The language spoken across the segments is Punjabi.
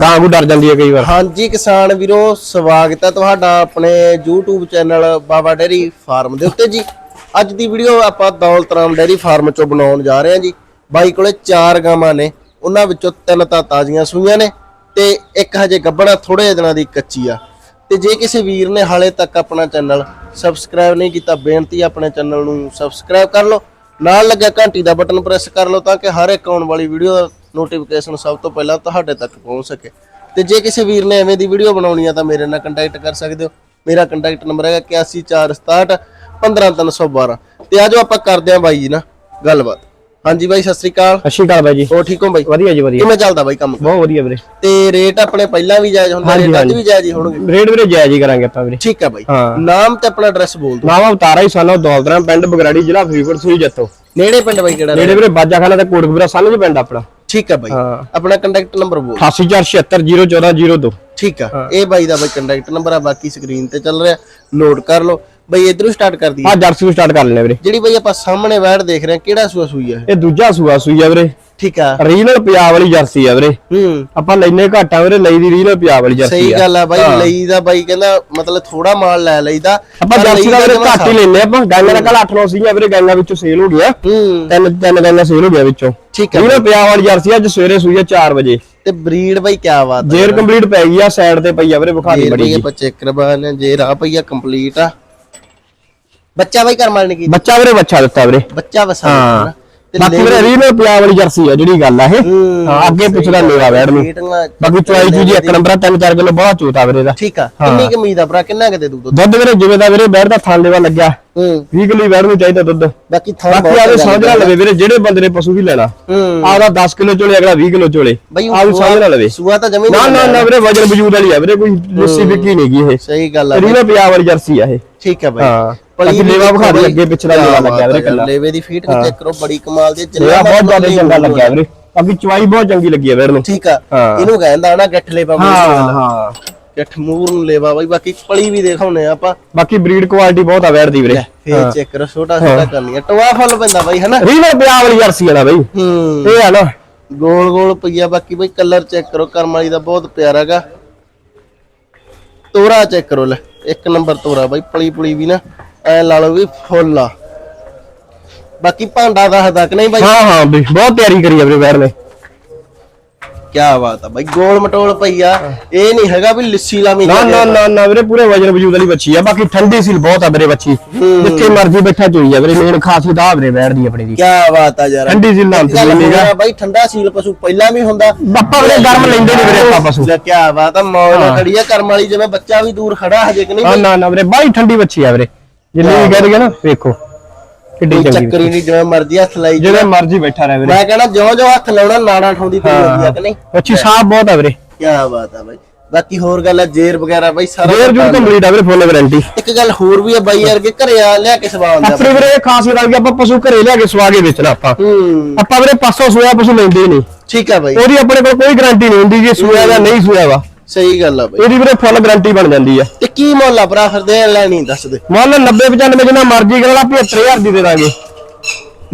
ਗਾਂ ਨੂੰ ਡਰ ਜਾਂਦੀ ਹੈ ਕਈ ਵਾਰ। ਹਾਂਜੀ ਕਿਸਾਨ ਵੀਰੋ, ਸਵਾਗਤ ਹੈ ਤੁਹਾਡਾ ਆਪਣੇ YouTube channel Baba dairy farm ਦੇ ਉੱਤੇ ਜੀ। ਅੱਜ ਦੀ ਵੀਡੀਓ ਆਪਾਂ ਦੌਲਤਰਾਮ ਡੇਰੀ ਫਾਰਮ ਚੋਂ ਬਣਾਉਣ ਜਾ ਰਹੇ ਹਾਂ ਜੀ। ਬਾਈ ਕੋਲੇ ਚਾਰ ਗਾਵਾਂ ਨੇ, ਉਹਨਾਂ ਵਿੱਚੋਂ ਤਿੰਨ ਤਾਂ ਤਾਜ਼ੀਆਂ ਸੂਈਆਂ ਨੇ ਤੇ ਇੱਕ ਹਜੇ ਗੱਭਣਾ ਥੋੜੇ ਜਿਹੇ ਦਿਨਾਂ ਦੀ ਕੱਚੀ ਆ। ਤੇ ਜੇ ਕਿਸੇ ਵੀਰ ਨੇ ਹਾਲੇ ਤੱਕ ਆਪਣਾ ਚੈਨਲ ਸਬਸਕ੍ਰਾਈਬ ਨਹੀਂ ਕੀਤਾ, ਬੇਨਤੀ ਆਪਣੇ ਚੈਨਲ ਨੂੰ ਸਬਸਕ੍ਰਾਈਬ ਕਰ ਲਓ। ਨਾਲ ਲੱਗਿਆ ਘੰਟੀ ਦਾ ਬਟਨ ਪ੍ਰੈਸ ਕਰ ਲਓ ਤਾਂ ਕਿ ਹਰ ਇੱਕ ਆਉਣ ਵਾਲੀ ਵੀਡੀਓ ਦਾ ਨੋਟੀਫਿਕੇਸ਼ਨ ਸਭ ਤੋਂ ਪਹਿਲਾਂ ਤੁਹਾਡੇ ਤੱਕ ਪਹੁੰਚ ਸਕੇ। ਤੇ ਜੇ ਕਿਸੇ ਵੀਰ ਨੇ ਐਵੇਂ ਦੀ ਵੀਡੀਓ ਬਣਾਉਣੀ ਆ ਤਾਂ ਮੇਰੇ ਨਾਲ ਕੰਟੈਕਟ ਕਰ ਸਕਦੇ ਹੋ। ਮੇਰਾ ਕੰਟੈਕਟ ਨੰਬਰ ਹੈਗਾ 814661 15312 ਤੇ ਆਜੋ ਆਪਾਂ ਕਰਦੇ ਆਂ ਬਾਈ ਜੀ ਨਾ ਗੱਲਬਾਤ। ਹਾਂਜੀ ਬਾਈ ਸਤਿ ਸ੍ਰੀ ਅਕਾਲ। ਅੱਛੀ ਗੱਲ ਬਾਈ ਜੀ। ਹੋਰ ਠੀਕ ਹੋ ਬਾਈ? ਵਧੀਆ ਜੀ ਵਧੀਆ। ਕਿਵੇਂ ਚੱਲਦਾ ਬਾਈ ਕੰਮ? ਬਹੁਤ ਵਧੀਆ ਵੀਰੇ। ਤੇ ਰੇਟ ਆਪਣੇ ਪਹਿਲਾਂ ਵੀ ਜਾਇਜ਼ ਹੁੰਦਾ ਰੇਟ ਅੱਜ। ਵੀ ਜਾਇਜ਼ ਹੀ ਹੋਣਗੇ। ਰੇਟ ਵੀਰੇ ਜਾਇਜ਼ ਹੀ ਕਰਾਂਗੇ ਆਪਾਂ ਵੀਰੇ। ਠੀਕ ਹੈ ਬਾਈ। ਹਾਂ। ਨਾਮ ਤੇ ਆਪਣਾ ਐਡਰੈਸ ਬੋਲ ਦਿਓ। ਨਾਮ ਅਵਤਾਰਾ ਹੀ ਸਾਨੋ ਦੌਲਤਰਾਂ ਪਿੰਡ ਬਗਰਾੜੀ ਜ਼ਿਲ੍ਹਾ ਫਰੀਦਕੋਟ ਸੂਈ ਜੱਤੋ ਨੇੜੇ ਪਿੰਡ ਬਾਈ ਕਿਹੜਾ ਨੇੜੇ ਵੀਰੇ ਬਾਜਾਖਾਨਾ ਤੇ ਕੋਟਕਪੂਰਾ ਸਾਨੋ ਪਿੰਡ ਆਪਣਾ। ਠੀਕ ਹੈ ਬਾਈ। ਹਾਂ। ਆਪਣਾ ਕੰਟੈਕਟ ਨੰਬਰ ਬੋਲ। 8847701402 ਠੀਕ ਆ। ਇਹ ਬਾਈ ਦਾ ਬਾਈ ਕੰਟੈਕਟ ਨੰਬਰ ਆ ਬਾਕੀ ਸਕਰੀਨ ਤੇ ਚੱਲ ਰਿਹਾ। ਨੋਟ ਕਰ ਲਓ। ਬਾਈ ਇਧਰੋਂ ਸਟਾਰਟ ਕਰ ਦਈਏ। ਆ ਜਰਸੀ ਸਟਾਰਟ ਕਰ ਲੈਣੇ ਵੀਰੇ। ਜਿਹੜੀ ਬਾਈ ਆਪਾਂ ਸਾਹਮਣੇ ਵੈੜ ਦੇਖ ਰਹੇ ਹਾਂ ਕਿਹੜਾ ਸੂਆ ਸੂਈ ਆ ਇਹ? ਇਹ ਦੂਜਾ ਸੂਆ ਸੂਈ ਆ ਵੀਰੇ। ਠੀਕ ਆ। ਰੀਜਨਲ ਪੰਜਾਬ ਵਾਲੀ ਜਰਸੀ ਆ ਵੀਰੇ। ਹੂੰ। ਆਪਾਂ ਲੈਨੇ ਘਾਟਾ ਵੀਰੇ ਲਈ ਦੀ ਰੀਜਨਲ ਪੰਜਾਬ ਵਾਲੀ ਜਰਸੀ ਸਹੀ ਆ। ਗੱਲ ਆ ਬਾਈ ਲਈ ਦਾ ਬਾਈ ਕਹਿੰਦਾ ਮਤਲਬ ਥੋੜਾ ਮਾਲ ਲੈ ਲਈਦਾ ਆਪਾਂ ਜਰਸੀ ਦਾ ਵੀਰੇ ਘੱਟ ਹੀ ਲੈਨੇ ਆਪਾਂ। ਗਾਂਗਾ ਦਾ ਕੱਲ 8-9 ਸੀਗੀਆਂ ਵੀਰੇ ਗਾਂਗਾ ਵਿੱਚੋਂ ਸੇਲ ਹੋ ਗਿਆ। ਹੂੰ। ਤਿੰਨ ਤਿੰਨ ਗਾਂਗਾ ਸੇਲ ਹੋ ਗਿਆ ਵਿੱਚੋਂ। ਠੀਕ ਆ। ਰੀਜਨਲ ਪੰਜਾਬ ਵਾਲੀ ਜਰਸੀ ਅੱਜ ਸਵੇਰੇ ਸੂਈ ਆ 4 ਵਜੇ। ਤੇ ਬਰੀਡ ਬਾਈ ਕਿਆ ਬਾਤ ਆ ਜੇਰ ਕੰਪਲੀਟ ਪੈ ਗਈ ਆ ਸਾਈਡ ਤੇ ਪਈ ਆ ਵੀਰੇ ਬੁਖਾਰੀ ਜੇਰ ਬੜੀ ਜੀ। ਆਪਾਂ ਚੈੱਕ ਕਰਵਾਣੇ ਜੇ ਰਾਹ ਪਈਆ ਕੰਪਲੀਟ ਆ ਬੱਚਾ ਬਾਈ ਕਰਮਾਲ ਨੇ ਕੀ ਬੱਚਾ ਵੀਰੇ ਬੱਚਾ ਦਿੱਤਾ ਵੀਰੇ। ਬੱਚਾ ਵਸਾ ਹਾਂ। ਬਾਕੀ ਵੀਰੇ ਰੀਜਨਲ ਪੰਜਾਬ ਵਾਲੀ ਜਰਸੀ ਆ ਜਿਹੜੀ ਗੱਲ ਆ ਇਹ। ਅੱਗੇ ਪਿਛਲਾ ਮੇਰਾ ਵੈੜ ਨੂੰ। ਬਾਕੀ ਚੁਆਈ ਚੂਜੀ ਇੱਕ ਨੰਬਰ ਆ 3-4 ਕਿਲੋ ਬਹੁਤ ਚੋਤਾ ਵੀਰੇ ਦਾ। ਠੀਕ ਆ ਕਿੰਨੀ ਕੁ ਉਮੀਦ ਆ ਭਰਾ? ਕਿੰਨਾ ਕੁ ਦੇ ਦੂ ਦੁੱਧ? ਦੁੱਧ ਵੀਰੇ ਜਿਵੇਂ ਦਾ ਵੀਰੇ ਬੈੜ ਦਾ ਥਾਂ ਲੈਵਾ ਲੱਗਿਆ। ਹੂੰ। 20 ਕਿਲੋ ਵੈੜ ਨੂੰ ਚਾਹੀਦਾ ਦੁੱਧ। ਬਾਕੀ ਥਾਂ ਬਾਕੀ ਆਵੇ ਸਮਝ ਨਾ ਲਵੇ ਵੀਰੇ ਜਿਹੜੇ ਬੰਦੇ ਨੇ ਪਸ਼ੂ ਵੀ ਲੈਣਾ ਹੂੰ। ਆਪਦਾ 10 ਕਿਲੋ ਚੋਲੇ ਅਗਲਾ 20 ਕਿਲੋ ਚੋਲੇ ਆਹ ਵੀ ਸਮਝ ਨਾ ਲਵੇ। ਸੂਆ ਤਾਂ ਜਮੀ ਨਾ ਨਾ ਨਾ ਵੀਰੇ ਵਜਨ ਵਜੂਦ ਵਾਲੀ ਆ ਵੀਰੇ ਕੋਈ ਲੱਸੀ ਵਿੱਕੀ ਨਹੀਂ ਗਈ ਇਹ। ਸਹੀ ਗੱਲ ਆ ਰੀਜਨਲ ਪੰਜਾਬ ਵਾਲੀ ਜਰਸੀ ਆ ਇਹ। ਠੀਕ ਆ ਬਾਈ। ਹਾਂ। ਪਲੀ ਵੀ ਲੇਵਾ ਵਿਖਾ ਦੇ ਅੱਗੇ ਪਿਛਲਾ ਲੇਵਾ ਲੱਗਿਆ ਵੀਰੇ ਕੱਲਾ। ਲੇਵੇ ਦੀ ਫੀਟ ਚੈੱਕ ਕਰੋ ਬੜੀ ਕਮਾਲ ਦੀ ਲੇਵਾ ਬਹੁਤ ਜ਼ਿਆਦਾ ਚੰਗਾ। ਲੱਗਿਆ ਵੀਰੇ। ਬਾਕੀ ਚੁਆਈ ਬਹੁਤ ਚੰਗੀ ਲੱਗੀ ਆ ਵੀਰੇ ਨੂੰ। ਠੀਕ ਆ। ਹਾਂ। ਇਹਨੂੰ ਕਹਿੰਦਾ ਨਾ ਗੱਠ ਲੇਵਾ ਹਾਂ ਹਾਂ। ਗੱਠ ਮੂਰ ਨੂੰ ਲੇਵਾ ਬਾਈ ਬਾਕੀ ਪਲੀ ਵੀ ਦਿਖਾਉਣੇ ਆ ਆਪਾਂ। ਬਾਕੀ ਬਰੀਡ ਕੁਆਲਿਟੀ ਬਹੁਤ ਆ ਵੈੜ ਦੀ ਵੀਰੇ। ਫੇਰ ਚੈੱਕ ਕਰੋ ਛੋਟਾ ਛੋਟਾ ਕਰਨੀ ਆ। ਟਵਾ ਫੁੱਲ ਪੈਂਦਾ ਬਾਈ ਹਨਾ? ਰੀਜਨਲ ਪੰਜਾਬ ਵਾਲੀ ਜਰਸੀ ਨਾ ਬਈ। ਹੂੰ। ਇਹ ਆ ਨਾ। ਗੋਲ ਗੋਲ ਪਈਆ ਬਾਕੀ ਬਈ ਕਲਰ ਚੈੱਕ ਕਰੋ ਕਰਮ ਵਾਲੀ ਦਾ ਬਹੁਤ ਪਿਆਰਾ ਹੈਗਾ ਤੋਰਾ ਚੈੱਕ ਕਰੋ ਲੈ। ਇੱਕ ਨੰਬਰ ਤੋਰਾ ਬਾਈ ਪਲੀ ਪਲੀ ਵੀ ਨਾ। ਐ ਲਾ ਲਓ ਵੀ ਫੁੱਲ ਆ। ਬਾਕੀ ਭਾਂਡਾ ਦੱਸਦਾ ਕਿ ਨਹੀਂ ਬਾਈ? ਹਾਂ ਹਾਂ ਬਈ ਬਹੁਤ ਤਿਆਰੀ ਕਰੀ ਆ ਵੀਰੇ ਵੈੜ ਨੇ। ਕੀ ਬਾਤ ਆ ਬਾਈ ਗੋਲ ਮਟੋਲ ਪਈਆ ਇਹ ਨਹੀਂ ਹੈਗਾ ਵੀ ਲਿੱਸੀ ਲਾਵੀਂ ਨਾ ਨਾ ਨਾ ਨਾ ਵੀਰੇ ਪੂਰੇ ਵਜਨ ਵਜੂਦ ਵਾਲੀ ਬੱਚੀ ਆ। ਬਾਕੀ ਠੰਡੀ ਸੀਲ ਬਹੁਤ ਆ ਵੀਰੇ ਬੱਚੀ ਜਿੱਥੇ ਮਰਜ਼ੀ ਬੈਠਾ ਚੋਈ ਆ ਵੀਰੇ ਮੇਨ ਖਾਸੀਅਤ ਆ ਵੀਰੇ ਵੈੜ ਦੀ ਆਪਣੀ ਦੀ। ਕੀ ਬਾਤ ਆ ਯਾਰ। ਠੰਡੀ ਸੀਲ ਨਾਲ ਹੋਰ ਆ। ਬਾਈ ਠੰਡਾ ਸੀਲ ਪਸ਼ੂ ਪਹਿਲਾਂ ਵੀ ਹੁੰਦਾ। ਆਪਾਂ ਵੀਰੇ ਗਰਮ ਲੈਂਦੇ ਨਹੀਂ ਵੀਰੇ ਆਪਾਂ ਪਸ਼ੂ। ਕੀ ਬਾਤ ਆ ਮੌਜ ਖੜੀ ਆ। ਕਰਮ ਵਾਲੀ ਜਿਵੇਂ ਬੱਚਾ ਵੀ ਦੂਰ ਖੜਾ ਹਜੇ ਕਿ ਨਹੀਂ ਨਾ ਨਾ ਵੀਰੇ ਬਾਈ ਠੰਡੀ ਬੱਚੀ ਆ ਵੀਰੇ। ਜਿੰਨੀ ਵੀ ਕਹਿ ਦਈਏ ਨਾ ਵੇਖੋ। ਕਿੱਡੀ ਕੋਈ ਚੰਗੀ ਚੱਕਰ ਹੀ ਨਹੀਂ ਜਿਵੇਂ ਮਰਜ਼ੀ ਹੱਥ ਲਾਈ ਜਾਓ। ਜਿਵੇਂ ਮਰਜ਼ੀ ਬੈਠਾ ਰਹੇ ਵੀਰੇ। ਮੈਂ ਕਹਿੰਦਾ ਜਿਉਂ ਜਿਉਂ ਹੱਥ ਲਾਉਣਾ ਨਾੜਾ ਠਾਉਂਦੀ ਪਈ ਹੁੰਦੀ ਆ ਕਿ ਨਹੀਂ? ਬੱਚੀ ਸਾਫ਼ ਬਹੁਤ ਆ ਵੀਰੇ। ਕੀ ਬਾਤ ਆ ਬਾਈ। ਬਾਕੀ ਹੋਰ ਗੱਲ ਆ ਜੇਰ ਵਗੈਰਾ ਬਾਈ ਸਾਰਾ ਜੇਰ ਜੂ ਕੰਪਲੀਟ ਆ ਵੀਰੇ ਫੁੱਲ ਵਾਰੰਟੀ ਇੱਕ ਗੱਲ ਹੋਰ ਵੀ ਆ ਬਾਈ ਯਾਰ ਕਿ ਘਰੇ ਆ ਲਿਆ ਕੇ ਸਵਾ ਹੁੰਦਾ ਆਪਣੀ ਵੀਰੇ ਇਹ ਖਾਸੀਅਤ ਆ ਕਿ ਆਪਾਂ ਪਸ਼ੂ ਘਰੇ ਲਿਆ ਕੇ ਸਵਾ ਕੇ ਵੇਚਣਾ ਆਪਾਂ। ਹੂੰ। ਆਪਾਂ ਵੀਰੇ ਪਾਸੋਂ ਸੋਇਆ ਪਸ਼ੂ ਲੈਂਦੇ ਹੀ ਨਹੀਂ। ਠੀਕ ਆ ਬਾਈ। ਉਹਦੀ ਆਪਣੇ ਕੋਲ ਕੋਈ ਗਾਰੰਟੀ ਨਹੀਂ ਹੁੰਦੀ ਜੇ ਸੂਆ ਦਾ ਨਹੀਂ ਸੂਆ ਵਾ। ਸਹੀ ਗੱਲ ਆ ਬਾਈ। ਇਹਦੀ ਵੀਰੇ ਫੁੱਲ ਗਾਰੰਟੀ ਬਣ ਜਾਂਦੀ ਆ। ਤੇ ਕੀ ਮੁੱਲ ਆ ਭਰਾ? ਫਿਰ ਦੇ ਲੈਣੀ ਦੱਸ ਦੇ। ਮੁੱਲ 90 95 ਜਿੰਨਾ ਮਰਜ਼ੀ ਕਰਾ ਲਾ 75000 ਦੀ ਦੇ ਦਾਂਗੇ।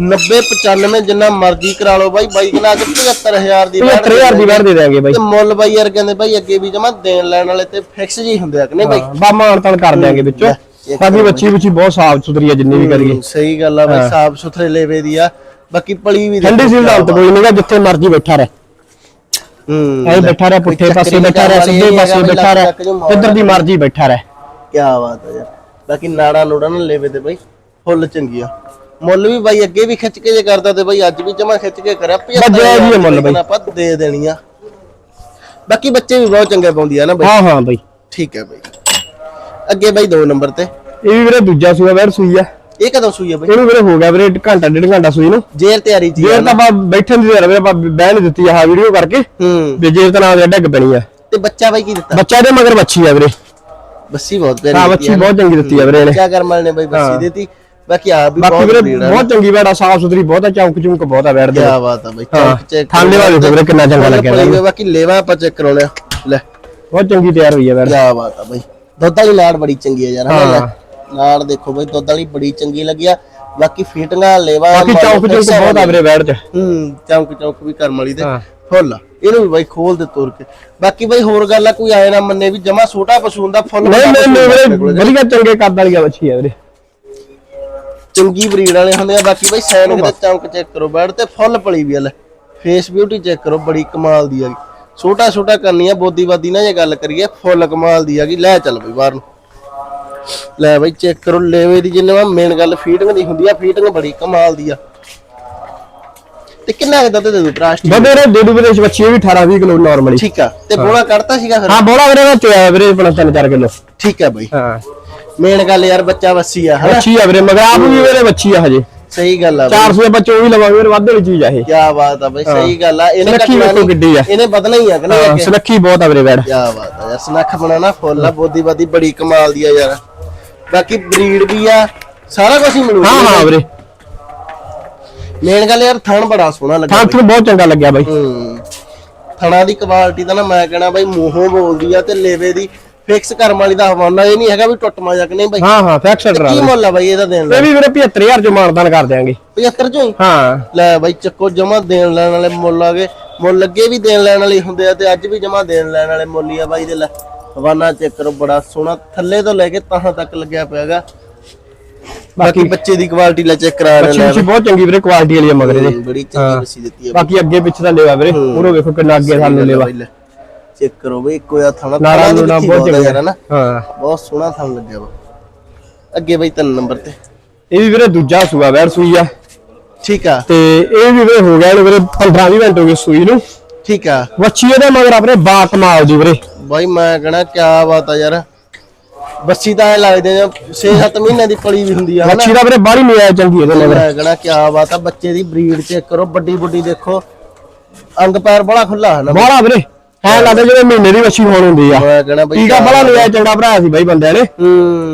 90 95 ਜਿੰਨਾ ਮਰਜ਼ੀ ਕਰਾ ਲਓ ਬਾਈ ਬਾਈ ਕਹਿੰਦਾ ਅੱਜ 75000 ਦੀ ਵੈਟ 75000 ਦੀ ਵੜ ਦੇ ਦਾਂਗੇ ਬਾਈ। ਤੇ ਮੁੱਲ ਬਾਈ ਯਾਰ ਕਹਿੰਦੇ ਬਾਈ ਅੱਗੇ ਵੀ ਜਮਾ ਦੇਣ ਲੈਣ ਵਾਲੇ ਤੇ ਫਿਕਸ ਜੀ ਹੁੰਦੇ ਆ ਕਿ ਨਹੀਂ ਬਾਈ? ਬਾ ਮਾਨ ਤਾਨ ਕਰ ਦਿਆਂਗੇ ਵਿੱਚੋਂ। ਬਾਕੀ ਬੱਚੀ ਬੱਚੀ ਬਹੁਤ ਸਾਫ਼ ਸੁਥਰੀ ਆ ਜਿੰਨੀ ਵੀ ਕਰੀਏ। ਸਹੀ ਗੱਲ ਆ ਬਾਈ ਸਾਫ਼ ਸੁਥਰੇ ਲੇਵੇ ਦੀ ਆ ਬਾਕੀ ਪਲੀ ਵੀ ਠੰਡੀ ਸੀਲ ਦਾ ਕੋਈ ਨਹੀਂਗਾ ਜਿੱਥੇ ਮਰਜ਼ੀ ਬੈਠਾ ਰਹਿ। ਐ ਬੈਠਾ ਰਹਿ ਪੁੱਠੇ ਪਾਸੇ ਬੈਠਾ ਰਹਿ ਸਿੱਧੇ ਪਾਸੇ ਬੈਠਾ ਰਹਿ ਜਿੱਧਰ ਦੀ ਮਰਜ਼ੀ ਬੈਠਾ ਰਹਿ। ਕੀ ਬਾਤ ਹੈ ਯਾਰ। ਬਾਕੀ ਨਾੜਾ ਨੂੜਾ ਨਾ ਲੇਵੇ ਤੇ ਬਾਈ ਫੁੱਲ ਚੰਗੀ ਆ ਮੁੱਲ ਵੀ ਬਾਈ ਅੱਗੇ ਵੀ ਖਿੱਚ ਕੇ ਜੇ ਕਰਦਾ ਤੇ ਬਾਈ ਅੱਜ ਵੀ ਜਮਾ ਖਿੱਚ ਕੇ ਕਰਿਆ ਵੱਜਿਆ ਜੀ ਇਹ ਮੁੱਲ ਬਾਈ। ਆਪਾਂ ਦੇ ਦੇਣੀ ਆ ਬਾਕੀ ਬੱਚੇ ਵੀ ਬਹੁਤ ਚੰਗੇ ਪਾਉਂਦੀ ਆ ਨਾ ਬਾਈ। ਹਾਂ ਹਾਂ ਬਾਈ। ਠੀਕ ਹੈ ਬਾਈ। ਅੱਗੇ ਬਾਈ 2 ਨੰਬਰ ਤੇ। ਇਹ ਵੀ ਵੀਰੇ ਦੂਜਾ ਸੂਆ ਵੈਰ ਸੂਈ ਆ। ਇਹ ਕਦੋਂ ਸੂਈ ਆ ਬਾਈ? ਇਹਨੂੰ ਵੀਰੇ ਹੋ ਗਿਆ ਵੀਰੇ ਘੰਟਾ ਡੇਢ ਘੰਟਾ ਸੂਈ ਨੂੰ। ਜੇਰ ਤਿਆਰੀ ਜੇ ਨਾ। ਤਾਂ ਆਪਾਂ ਬੈਠਣ ਦੀ ਦੇਰ ਵੀਰੇ ਆਪਾਂ ਬਹਿ ਨਹੀਂ ਦਿੱਤੀ ਆਹ ਵੀਡੀਓ ਕਰਕੇ। ਹੂੰ। ਵੀ ਜੇ ਤਾਂ ਨਾਲ ਡੱਗ ਪੈਣੀ ਆ। ਤੇ ਬੱਚਾ ਬਾਈ ਕੀ ਦਿੱਤਾ? ਬੱਚਾ ਦੇ ਮਗਰ ਬੱਚੀ ਆ ਵੀਰੇ। ਬੱਸੀ ਬਹੁਤ ਪਿਆਰੀ ਹਾਂ ਬੱਚੀ ਨਾ। ਬਹੁਤ ਚੰਗੀ ਦਿੱਤੀ ਆ ਵੀਰੇ ਇਹਨੇ। ਬੱਚਾ ਕਰਮਲ ਨੇ ਬਾਈ ਬੱਸੀ ਦਿੱਤੀ। ਬਾਕੀ ਆ ਵੀ ਬਹੁਤ ਵੀਰੇ ਬਹੁਤ ਚੰਗੀ ਬੈੜਾ ਸਾਫ਼ ਸੁਥਰੀ ਬਹੁਤ ਆ ਚੌਂਕ ਚੁੰਕ ਬਹੁਤ ਆ ਬੈਠਦੇ ਕੀ ਬਾਤ ਆ ਬਾਈ ਚੌਂਕ ਚੈੱਕ ਥਾਲੇ ਵਾਲੇ ਵੀਰੇ ਕਿੰਨਾ ਚੰਗਾ ਲੱਗਿਆ ਬਾਕੀ ਲੇਵਾ ਆਪਾਂ ਚੈੱਕ ਕਰਾ ਲਿਆ ਲੈ। ਬਹੁਤ ਚੰਗੀ ਤਿਆਰ ਹੋਈ ਆ ਬੈੜ ਕੀ ਬਾਤ ਆ ਬਾਈ। ਦੁੱਧ ਵਾਲੀ ਲਾੜ ਬੜੀ ਚੰਗੀ ਆ ਯਾਰ ਹਾਂ। ਲੈ। ਲਾੜ ਦੇਖੋ ਬਾਈ ਦੁੱਧ ਵਾਲੀ ਬੜੀ ਚੰਗੀ ਲੱਗੀ ਆ। ਬਾਕੀ ਫੀਟਿੰਗਾਂ ਲੇਵਾ ਬਾਕੀ ਚੌਂਕ ਚੁੰਕ ਬਹੁਤ ਆ ਵੀਰੇ ਬੈੜ ਚ। ਹੂੰ ਚੌਂਕ ਚੌਂਕ ਵੀ ਕਰਮ ਵਾਲੀ ਹਾਂ। ਫੁੱਲ ਆ। ਇਹਨੂੰ ਵੀ ਬਾਈ ਖੋਲ ਦੇ ਤੁਰ ਕੇ। ਬਾਕੀ ਬਾਈ ਹੋਰ ਗੱਲ ਆ ਕੋਈ ਆਏ ਨਾ ਮੰਨੇ ਵੀ ਜਮਾ ਛੋਟਾ ਪਸ਼ੂ ਹੁੰਦਾ ਫੁੱਲ ਨਹੀਂ ਨਹੀਂ ਨਹੀਂ। ਵਧੀਆ ਚੰਗੇ ਕੱਦ ਵਾਲੀਆਂ ਬੱਚੀ ਆ ਵੀਰੇ। ਚੰਗੀ ਬਰੀਡ ਵਾਲੇ ਹੁੰਦੇ ਆ ਬਾਕੀ ਬਾਈ ਸੈਨਿਕ ਦਾ ਚਮਕ ਚੈੱਕ ਕਰੋ ਬੈਡ ਤੇ ਫੁੱਲ ਪਲੀ ਵੀ ਆ ਲੈ ਫੇਸ ਬਿਊਟੀ ਚੈੱਕ ਕਰੋ ਬੜੀ ਕਮਾਲ ਦੀ ਹੈਗੀ ਛੋਟਾ ਛੋਟਾ ਕਰਨੀ ਆ ਬੋਦੀਵਾਦੀ ਨਾਲ ਜੇ ਗੱਲ ਕਰੀਏ ਫੁੱਲ ਕਮਾਲ ਦੀ ਹੈਗੀ ਲੈ ਚੱਲ ਬਈ ਬਾਹਰ ਨੂੰ। ਲੈ ਬਈ ਚੈੱਕ ਕਰੋ ਲੈਵੇ ਦੀ ਜਿੰਨੇ ਮੇਨ ਗੱਲ ਫੀਟਿੰਗ ਦੀ ਹੁੰਦੀ ਆ ਫੀਟਿੰਗ ਬੜੀ ਕਮਾਲ ਦੀ ਆ। ਤੇ ਕਿੰਨਾ ਕੁ ਦੁੱਧ ਦੇ ਦੂ ਪ੍ਰਾਸਟੀ ਬਦੇ ਦੇ ਦੂ ਵੀਰੇ ਬੱਚੀ ਵੀ 18 20 ਕਿਲੋ ਨਾਰਮਲੀ ਠੀਕ ਆ ਤੇ ਬੋਲਾ ਕੱਢਤਾ ਸੀਗਾ ਫਿਰ? ਹਾਂ ਬੋਲਾ ਵੀਰੇ ਵਿੱਚ ਆਇਆ ਵੀਰੇ ਆਪਣਾ 3-4 ਕਿਲੋ। ਠੀਕ ਆ ਬਈ। ਹਾਂ। ਮੇਨ ਗੱਲ ਯਾਰ ਬੱਚਾ ਵੱਸੀ ਆ ਹਨਾ? ਬੱਚੀ ਆ ਵੀਰੇ ਮਗਰ ਆਪ ਵੀ ਵੀਰੇ ਬੱਚੀ ਆ ਹਜੇ। ਸਹੀ ਗੱਲ ਆ ਬਈ। 400 ਬੱਚੇ ਉਹ ਵੀ ਲਵਾਂਗੇ ਵੀਰੇ ਵੱਧ ਵਾਲੀ ਚੀਜ਼ ਆ ਇਹ। ਕੀ ਬਾਤ ਆ ਬਈ ਸਹੀ ਗੱਲ ਆ ਇਹਨੇ ਕੱਟਣਾ ਵੇਖੋ ਕਿੱਡੀ ਆ। ਇਹਨੇ ਬਦਲਣਾ ਹੀ ਆ ਕਿ ਨਹੀਂ ਸੁਨੱਖੀ ਬਹੁਤ ਆ ਵੀਰੇ ਵੈੜ। ਕੀ ਬਾਤ ਆ ਯਾਰ ਸਨੱਖ ਬਣਾਣਾ ਫੁੱਲ ਆ ਬੋਦੀ ਬਾਦੀ ਬੜੀ ਕਮਾਲ ਦੀ ਆ ਯਾਰ। ਬਾਕੀ ਬਰੀਡ ਵੀ ਆ ਸਾਰਾ ਕੁਝ ਹੀ ਮਿਲੂ ਹਾਂ ਹਾਂ ਵੀਰੇ। ਮੇਨ ਗੱਲ ਯਾਰ ਥਣ ਬੜਾ ਸੋਹਣਾ ਲੱਗਾ ਥਾਂ ਤੁਹਾਨੂੰ ਬਹੁਤ ਚੰਗਾ ਲੱਗਿਆ ਬਾਈ। ਹੂੰ। ਥਣਾ ਦੀ ਕੁਆਲਿਟੀ ਤਾਂ ਨਾ ਮੈਂ ਕਹਿਣਾ ਬਾਈ ਮੂੰਹੋਂ ਬੋਲਦੀ ਆ ਤੇ ਲੇਵੇ ਦੀ ਫਿਕਸ ਕਰਮ ਵਾਲੀ ਦਾ ਹਵਾਨਾ ਇਹ ਨਹੀਂ ਹੈਗਾ ਵੀ ਟੁੱਟ ਮਾ ਜਾ ਕਿ ਨਹੀਂ ਬਾਈ। ਹਾਂ ਹਾਂ ਫੈਕਸ਼ਨ ਕਰਾ ਕੀ ਦੇ ਮੁੱਲ ਆ ਬਾਈ ਇਹਦਾ ਦੇਣ ਦਾ? ਇਹ ਵੀ ਵੀਰੇ 75000 ਚ ਮਾਨਦਾਨ ਕਰ ਦਿਆਂਗੇ। 75 ਚੋਂ ਹੀ? ਹਾਂ। ਲੈ ਬਾਈ ਚੱਕੋ ਜਮਾ ਦੇਣ ਲੈਣ ਵਾਲੇ ਮੁੱਲ ਆਗੇ ਮੁੱਲ ਅੱਗੇ ਵੀ ਦੇਣ ਲੈਣ ਵਾਲੇ ਹੁੰਦੇ ਆ ਤੇ ਅੱਜ ਵੀ ਜਮਾ ਦੇਣ ਲੈਣ ਵਾਲੇ ਮੁੱਲ ਹੀ ਆ ਬਾਈ ਦੇ ਲੈ। ਹਵਾਨਾ ਚੈੱਕ ਕਰੋ ਬੜਾ ਸੋਹਣਾ ਥੱਲੇ ਤੋਂ ਲੈ ਕੇ ਤਾਹਾਂ ਤੱਕ ਲੱਗਿਆ ਪਿਆਗਾ। ਬਾਕੀ ਬੱਚੇ ਦੀ ਕੁਆਲਿਟੀ ਲੈ ਚੈੱਕ ਕਰਾ ਬੱਚੀ ਲੈ ਬੱਚੀ ਬਹੁਤ ਚੰਗੀ ਵੀਰੇ ਕੁਆਲਿਟੀ ਵਾਲੀ ਆ ਮਗਰ ਇਹਦੇ। ਬੜੀ ਚੰਗੀ ਬੱਸੀ ਦਿੱਤੀ ਆ ਬਾਕੀ ਅੱਗੇ ਪਿੱਛੇ ਦਾ ਲੇਵਾ ਵੀਰੇ ਉਹਨੂੰ ਵੇਖੋ ਕਿੰਨਾ ਅੱਗੇ ਸਾਨੂੰ ਲੇਵਾ। ਚੈੱਕ ਕਰੋ ਬਈ ਇੱਕੋ ਆ ਥਾਣਾ ਨੂੜਾ ਵਿੱਥੀ ਬਹੁਤ ਚੰਗਾ ਹਨਾ ਹਾਂ। ਬਹੁਤ ਸੋਹਣਾ ਥਾਣ ਲੱਗਿਆ ਵਾ। ਅੱਗੇ ਬਈ ਤਿੰਨ ਨੰਬਰ ਤੇ। ਇਹ ਵੀ ਵੀਰੇ ਦੂਜਾ ਸੂਆ ਵੈੜ ਸੂਈ ਆ। ਠੀਕ ਆ। ਤੇ ਇਹ ਵੀ ਵੀਰੇ ਹੋ ਗਿਆ ਇਹਨੂੰ ਵੀਰੇ 15 20 ਮਿੰਟ ਹੋ ਗਏ ਸੂਈ ਨੂੰ। ਠੀਕ ਆ। ਬੱਚੀ ਇਹਦੇ ਮਗਰ ਆਪਣੇ ਬਾ ਕਮਾਲ ਦੀ ਵੀਰੇ। ਬਾਈ ਮੈਂ ਕਹਣਾ ਕਿਆ ਬਾਤ ਆ ਯਾਰ। ਬੱਸੀ ਤਾਂ ਐ ਲੱਗਦੇ ਨੇ 6-7 ਮਹੀਨਿਆਂ ਦੀ ਪਲੀ ਵੀ ਹੁੰਦੀ ਆ ਹਨਾ? ਬੱਚੀ ਦਾ ਵੀਰੇ ਬਾਹਲੀ ਨਿਆ ਚੰਗੀ ਇਹਦੇ ਮਗਰ ਮੈਂ ਕਹਣਾ ਕਿਆ ਬਾਤ ਆ ਬੱਚੇ ਦੀ ਬਰੀਡ ਚੈੱਕ ਕਰੋ ਵੱਡੀ ਵੱਡੀ ਦੇਖੋ। ਅੰਗ ਪੈਰ ਬੜਾ ਖੁੱਲਾ ਹੈ ਨਾ ਬਾਹਲਾ ਵੀਰੇ ਐ ਲੱਗਦਾ ਜਿਵੇਂ ਮਹੀਨੇ ਦੀ ਬੱਚੀ ਹੋਣ ਹੁੰਦੀ ਆ। ਮੈਂ ਕਹਣਾ ਬਈ ਟੀਕਾ ਬੜਾ ਨਿਆ ਚੰਗਾ ਭਰਾ ਸੀ ਬਾਈ ਬੰਦਿਆਂ ਨੇ।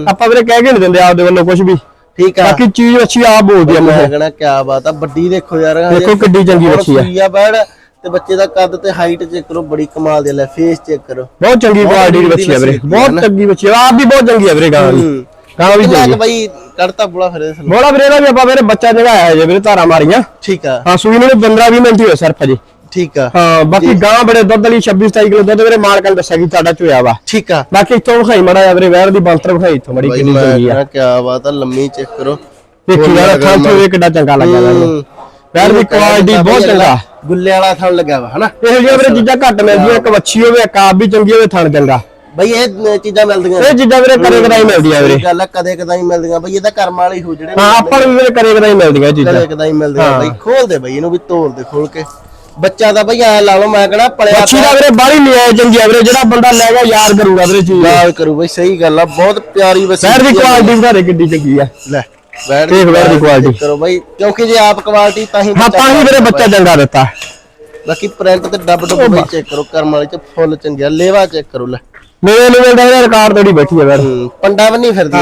ਆਪਾਂ ਵੀਰੇ ਕਹਿ ਕੇ ਨਹੀਂ ਦਿੰਦੇ ਆਪਦੇ ਵੱਲੋਂ ਕੁਝ ਵੀ। ਠੀਕ ਆ। ਬਾਕੀ ਚੀਜ਼ ਅੱਛੀ ਆਪ ਬੋਲਦੀ ਆ ਮੈਂ ਕਹਣਾ ਕਿਆ ਬਾਤ ਆ ਵੱਡੀ ਦੇਖੋ ਯਾਰ। ਦੇਖੋ ਕਿੱਡੀ ਚੰਗੀ ਬੱਚੀ ਆ। ਆ ਬੈੜ ਤੇ ਬੱਚੇ ਦਾ ਕੱਦ ਤੇ ਹਾਈਟ ਚੈੱਕ ਕਰੋ ਬੜੀ ਕਮਾਲ ਦੀ ਲੈ ਫੇਸ ਚੈੱਕ ਕਰੋ। ਬਹੁਤ ਚੰਗੀ ਕੁਆਲਿਟੀ ਦੀ ਬੱਚੀ ਆ ਵੀਰੇ ਬਹੁਤ ਚੰਗੀ ਬੱਚੀ ਆ ਆਪ ਵੀ ਬਹੁਤ ਚੰਗੀ ਆ ਵੀਰੇ ਗਾਂ ਦੀ। ਹੂੰ। ਗਾਂ ਵੀ ਕਿੰਨਾ ਚੰਗੀ ਕੁ ਬਈ ਕੱਢਤਾ ਬੁਲਾ ਫਿਰ ਇਸ ਨੂੰ ਬੋਲਾ ਵੀਰੇ ਦਾ ਵੀ ਆਪਾਂ ਵੀਰੇ ਬੱਚਾ ਜਗਾਇਆ ਜੇ ਵੀਰੇ ਧਾਰਾ ਮਾਰੀਆਂ। ਠੀਕ ਆ। ਹਾਂ ਸੂਈ ਨੂੰ 15 20 ਮਿੰਟ ਹੀ ਹੋਏ ਸਿਰਫ ਅਜੇ। ਠੀਕ ਆ। ਹਾਂ ਬਾਕੀ ਗਾਂ ਬੜੇ ਦੁੱਧ ਵਾਲੀ 26 27 ਕਿਲੋ ਦੁੱਧ ਵੀਰੇ ਮਾਲਕਾਂ ਨੇ ਦੱਸਿਆ ਕਿ ਤੁਹਾਡਾ ਚੋਇਆ ਵਾ। ਠੀਕ ਆ। ਬਾਕੀ ਇੱਥੋਂ ਵਿਖਾਈ ਮੜਾ ਜਾ ਵੀਰੇ ਵੈਰ ਦੀ ਬੰਤਰ ਵਿਖਾਈ ਇੱਥੋਂ ਬਾਈ ਕਿੰਨੀ ਚੰਗੀ ਆ। ਕਿਆ ਬਾਤ ਆ ਲੰਮੀ ਚੈੱਕ ਕਰੋ। ਦੇਖੀ ਯਾਰ ਥਾਂ ਤੋਂ ਇਹ ਕਿੱਡਾ ਚੰਗਾ ਲੱਗਿਆ ਮੈਨੂੰ। ਹੂੰ। ਵੈਰ ਦੀ ਕੁਆਲਿਟੀ ਬਹੁਤ ਚੰਗਾ। ਗੁੱਲੇ ਵਾਲਾ ਥਣ ਲੱਗਾ ਵਾ ਹਨਾ? ਇਹੋ ਜਿਹੀਆਂ ਵੀਰੇ ਚੀਜ਼ਾਂ ਘੱਟ ਮਿਲਦੀਆਂ ਇੱਕ ਵੱਛੀ ਹੋਵੇ ਇੱਕ ਆਪ ਵੀ ਚੰਗੀ ਹੋਵੇ ਥਣ ਚੰਗਾ। ਬਈ ਇਹ ਚੀਜ਼ਾਂ ਮਿਲਦੀਆਂ ਇਹ ਚੀਜ਼ਾਂ ਵੀਰੇ ਕਦੇ ਕਦਾਈ ਮਿਲਦੀਆਂ ਵੀਰੇ। ਇਹ ਗੱਲ ਕਦੇ ਕਦਾਈ ਮਿਲਦੀਆਂ। ਬਈ ਇਹਦਾ ਕਰਮ ਵਾਲੀ ਹੋ ਜਿਹੜੇ ਹਾਂ ਆਪਾਂ ਨੂੰ ਵੀ ਵੀਰੇ ਕਦੇ ਕਦਾਈ ਮਿਲਦੀਆਂ ਇਹ ਚੀਜ਼ਾਂ। ਕਦੇ ਕਦਾਈ ਮਿਲਦੀਆਂ ਬਈ ਖੋਲ ਦੇ ਬਈ ਇਹਨੂੰ ਵੀ ਤੋੜ ਦੇ ਖੋਲ ਕੇ। ਬੱਚਾ ਦਾ ਬਈ ਐ ਲਾ ਲਓ ਮੈਂ ਕਹਣਾ ਪਲਿਆ ਵੱਛੀ ਦਾ ਵੀਰੇ ਬਾਹਲੀ ਨਿਆਇ ਚੰਗੀ ਆ ਵੀਰੇ ਜਿਹੜਾ ਬੰਦਾ ਲੈ ਗਿਆ ਯਾਦ ਕਰੂਗਾ ਵੀਰੇ ਚੀਜ਼। ਯਾਦ ਕਰੂ ਬਈ ਸਹੀ ਗੱਲ ਆ ਬਹੁਤ ਪਿਆਰੀ ਵਸੀ ਵੈਰ ਦੀ ਕੁਆਲਿਟੀ ਵਿਖਾਰੇ ਕਿੱਡੀ ਚੰਗੀ ਆ। ਲੈ। ਬੈਠ ਦੇਖ ਵੈਰ ਦੀ ਕੁਆਲਿਟੀ ਕਰੋ ਬਈ ਕਿਉਂਕਿ ਜੇ ਆਪ ਕੁਆਲਿਟੀ ਤਾਂ ਹੀ ਹਾਂ ਤਾਂ ਹੀ ਵੀਰੇ ਬੱਚਾ ਚੰਗਾ ਦਿੱਤਾ। ਬਾਕੀ ਪ੍ਰਿੰਟ ਤੇ ਡੱਬ ਡੁੱਬ ਬਈ ਚੈੱਕ ਕਰੋ ਕਰਮ ਵਾਲੀ ਚ ਫੁੱਲ ਚੰਗਿਆ ਲੇਵਾ ਚੈੱਕ ਕਰੋ ਲੈ। ਮੇਰੇ ਨੂੰ ਰਿਕਾਰਡ ਤੋੜੀ ਬੈਠੀ ਫਿਰਦੀ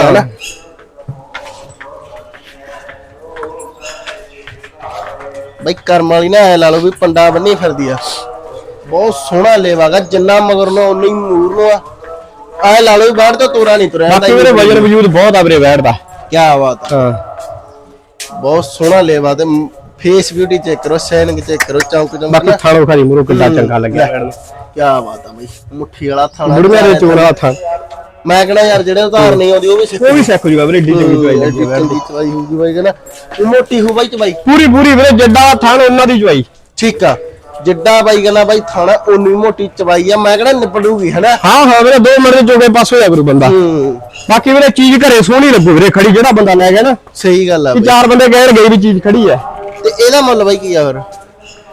ਬਈ ਕਰਮ ਵਾਲੀ ਐ ਲਾ ਲਓ ਵੀ ਪੰਡਾ ਬੰਨੀ ਫਿਰਦੀ ਆ। ਬਹੁਤ ਸੋਹਣਾ ਲੇਵਾਗਾ ਜਿੰਨਾ ਮਗਰ ਨੂੰ ਉਨੀ ਮੂਰ ਨੂੰ ਆ। ਐ ਲਾ ਲਓ ਵੀ ਬਾਹਰ ਤੋਂ ਤੋਰਾ ਨਹੀਂ ਤੁਰਿਆ ਬਾਕੀ ਵੀਰੇ ਵਜਨ ਵਜੂਦ ਬਹੁਤ ਆ ਵੀਰੇ ਵੈਰ ਦਾ। ਕੀ ਬਾਤ। ਆ ਹਾਂ। ਬਹੁਤ ਸੋਹਣਾ ਲੇਵਾ ਤੇ ਫੇਸ ਬਿਊਟੀ ਚੈੱਕ ਕਰੋ ਸ਼ਾਈਨਿੰਗ ਚੈੱਕ ਕਰੋ ਚੌਂਕ ਚੌਂਕ ਬਾਕੀ ਥਾਣੋ ਖਾਰੀ ਮੂਰੋ ਕਿੱਡਾ ਚੰਗਾ ਲੱਗਿਆ ਕੀ ਬਾਤ ਆ ਬਈ ਮੁੱਠੀ ਵਾਲਾ ਥਾਣਾ। ਬੁੜੀਆਂ ਦੇ ਚੋਣਾ ਥਾਂ ਮੈਂ ਕਹਿੰਦਾ ਯਾਰ ਜਿਹੜੇ ਉਧਾਰ ਨਹੀਂ ਆਉਂਦੀ ਉਹ ਵੀ ਸਿੱਖ ਉਹ ਵੀ ਸਿੱਖ ਜੂਗਾ ਵੀਰੇ ਏਡੀ ਚੰਗੀ ਚਵਾਈ ਲੱਗੀ ਚੰਗੀ ਚਵਾਈ ਹੋਊਗੀ ਬਾਈ ਕਹਿੰਦਾ। ਮੋਟੀ ਹੋ ਬਾਈ ਚਵਾਈ। ਪੂਰੀ ਪੂਰੀ ਵੀਰੇ ਜੱਡਾ ਥਾਣ ਉਹਨਾਂ ਦੀ ਚਵਾਈ। ਠੀਕ ਆ। ਜਿੱਡਾ ਬਾਈ ਕਹਿੰਦਾ ਬਾਈ ਥਾਣਾ ਉਨੀ ਮੋਟੀ ਚਵਾਈ ਆ ਮੈਂ ਕਹਿੰਦਾ ਨਿਪੜੂਗੀ ਹਨਾ? ਹਾਂ ਹਾਂ ਵੀਰੇ ਦੋ ਮਿੰਟ ਦੇ ਚੋਗੇ ਪਾਸ ਹੋਇਆ ਕਰੂ ਬੰਦਾ। ਹੂੰ। ਬਾਕੀ ਵੀਰੇ ਚੀਜ਼ ਘਰੇ ਸੋਹਣੀ ਲੱਗੂ ਵੀਰੇ ਖੜੀ ਜਿਹੜਾ ਬੰਦਾ ਲੈ ਗਿਆ ਨਾ। ਸਹੀ ਗੱਲ ਆ ਕਿ ਚਾਰ ਬੰਦੇ ਕਹਿਣ ਗਏ ਵੀ ਚੀਜ਼ ਖੜੀ ਆ। ਤੇ ਇਹਦਾ ਮੁੱਲ ਬਾਈ ਕੀ ਆ ਫਿਰ?